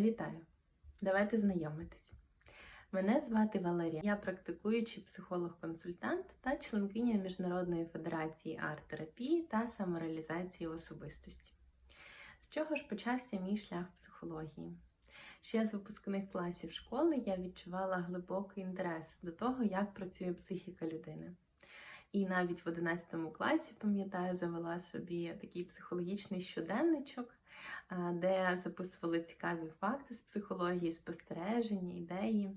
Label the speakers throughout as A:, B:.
A: Вітаю! Давайте знайомитись. Мене звати Валерія. Я практикуючий психолог-консультант та членкиня Міжнародної федерації арт-терапії та самореалізації особистості. З чого ж почався мій шлях психології? Ще з випускних класів школи я відчувала глибокий інтерес до того, як працює психіка людини. І навіть в 11 класі, пам'ятаю, завела собі такий психологічний щоденничок, де записували цікаві факти з психології, спостереження, ідеї.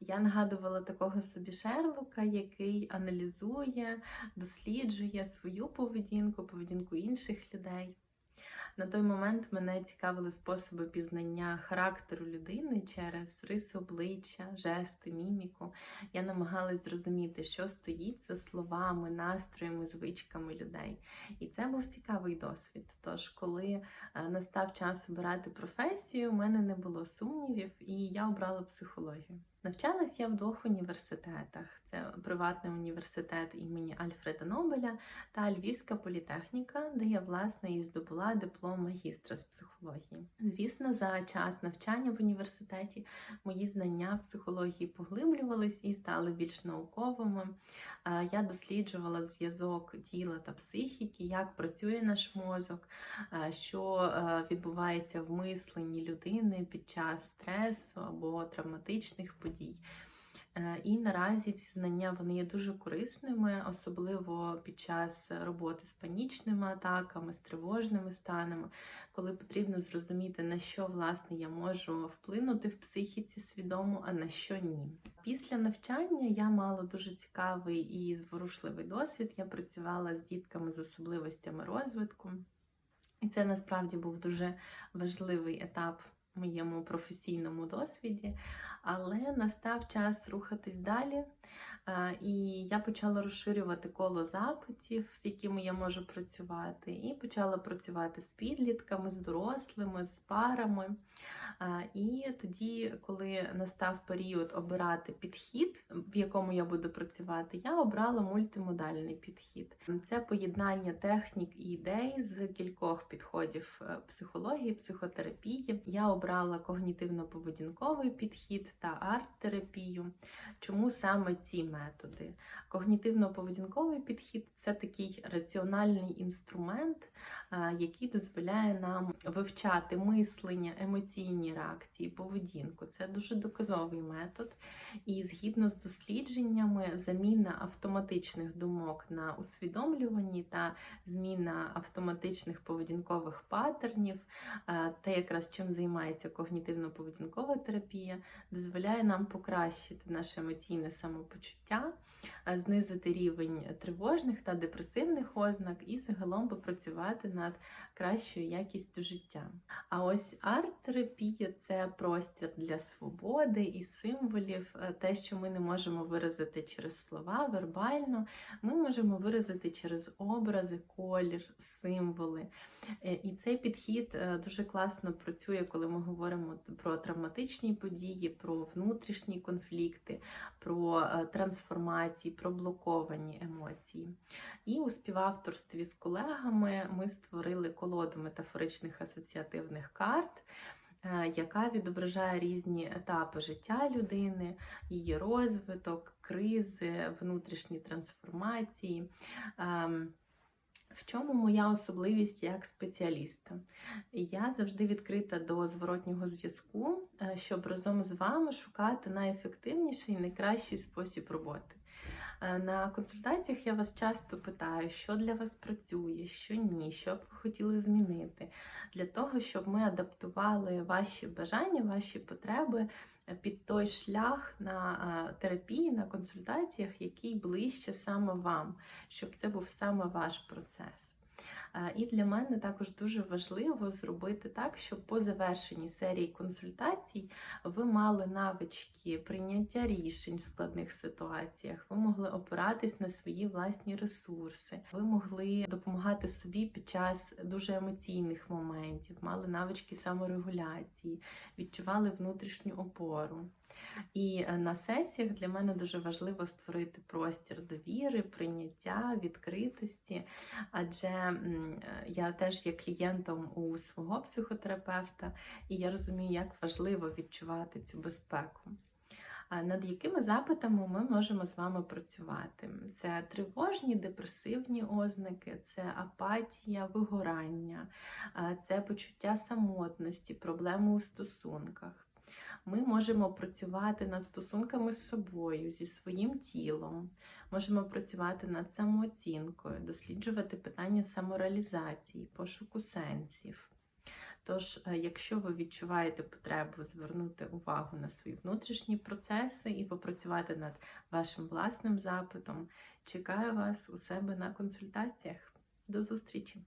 A: Я нагадувала такого собі Шерлока, який аналізує, досліджує свою поведінку, поведінку інших людей. На той момент мене цікавили способи пізнання характеру людини через риси обличчя, жести, міміку. Я намагалась зрозуміти, що стоїть за словами, настроями, звичками людей. І це був цікавий досвід. Тож, коли е, настав час обирати професію, у мене не було сумнівів, і я обрала психологію. Навчалась я в двох університетах: це приватний університет імені Альфреда Нобеля та Львівська політехніка, де я власне і здобула диплом магістра з психології. Звісно, за час навчання в університеті мої знання в психології поглиблювались і стали більш науковими. Е, Я досліджувала зв'язок тіла та психіки, як працює наш мозок, е, що е, відбувається в мисленні людини під час стресу або травматичних подій. Е, І наразі ці знання вони є дуже корисними, особливо під час роботи з панічними атаками, з тривожними станами, коли потрібно зрозуміти, на що власне я можу вплинути в психіці свідомо, а на що ні. Після навчання я мала дуже цікавий і зворушливий досвід. Я працювала з дітками з особливостями розвитку, і це насправді був дуже важливий етап моєму професійному досвіді. Але настав час рухатись далі. Е, І я почала розширювати коло запитів, з якими я можу працювати, і почала працювати з підлітками, з дорослими, з парами. Е, І тоді, коли настав період обирати підхід, в якому я буду працювати, я обрала мультимодальний підхід. Це поєднання технік і ідей з кількох підходів е, психології, психотерапії. Я обрала когнітивно-поведінковий підхід та арт-терапію. Чому саме ці методи? Когнітивно-поведінковий підхід це такий раціональний інструмент, е, який дозволяє нам вивчати мислення, емоційні реакції, поведінку. Це дуже доказовий метод. І згідно з дослідженнями, заміна автоматичних думок на усвідомлювані та зміна автоматичних поведінкових паттернів, е, те, якраз чим займається когнітивно-поведінкова терапія, дозволяє нам покращити наше емоційне самопочуття, 그. Знизити рівень тривожних та депресивних ознак і загалом попрацювати над кращою якістю життя. А ось арт-терапія це простір для свободи і символів, е, те, що ми не можемо виразити через слова, вербально, ми можемо виразити через образи, колір, символи. Е, І цей підхід е, дуже класно працює, коли ми говоримо про травматичні події, про внутрішні конфлікти, про е, трансформації, про емоції. І у співавторстві з колегами ми створили колоду метафоричних асоціативних карт. е, Яка відображає різні етапи життя людини, її розвиток, кризи, внутрішні трансформації. Ем, в чому моя особливість як спеціаліста? Я завжди відкрита до зворотнього зв'язку, е, щоб разом з вами шукати найефективніший і найкращий спосіб роботи. Е, На консультаціях я вас часто питаю, що для вас працює, що ні, що б ви хотіли змінити, для того, щоб ми адаптували ваші бажання, ваші потреби е, під той шлях на е, терапії, на консультаціях, який ближче саме вам, щоб це був саме ваш процес. Е, І для мене також дуже важливо зробити так, щоб по завершенні серії консультацій ви мали навички прийняття рішень в складних ситуаціях, ви могли опиратись на свої власні ресурси, ви могли допомагати собі під час дуже емоційних моментів, мали навички саморегуляції, відчували внутрішню опору. І е, на сесіях для мене дуже важливо створити простір довіри, прийняття, відкритості, адже я теж є клієнтом у свого психотерапевта, і я розумію, як важливо відчувати цю безпеку. Над якими запитами ми можемо з вами працювати? Це тривожні, депресивні ознаки, це апатія, вигорання, це почуття самотності, проблеми у стосунках. Ми можемо працювати над стосунками з собою, зі своїм тілом, можемо працювати над самооцінкою, досліджувати питання самореалізації, пошуку сенсів. Тож, е, якщо ви відчуваєте потребу звернути увагу на свої внутрішні процеси і попрацювати над вашим власним запитом, чекаю вас у себе на консультаціях. До зустрічі!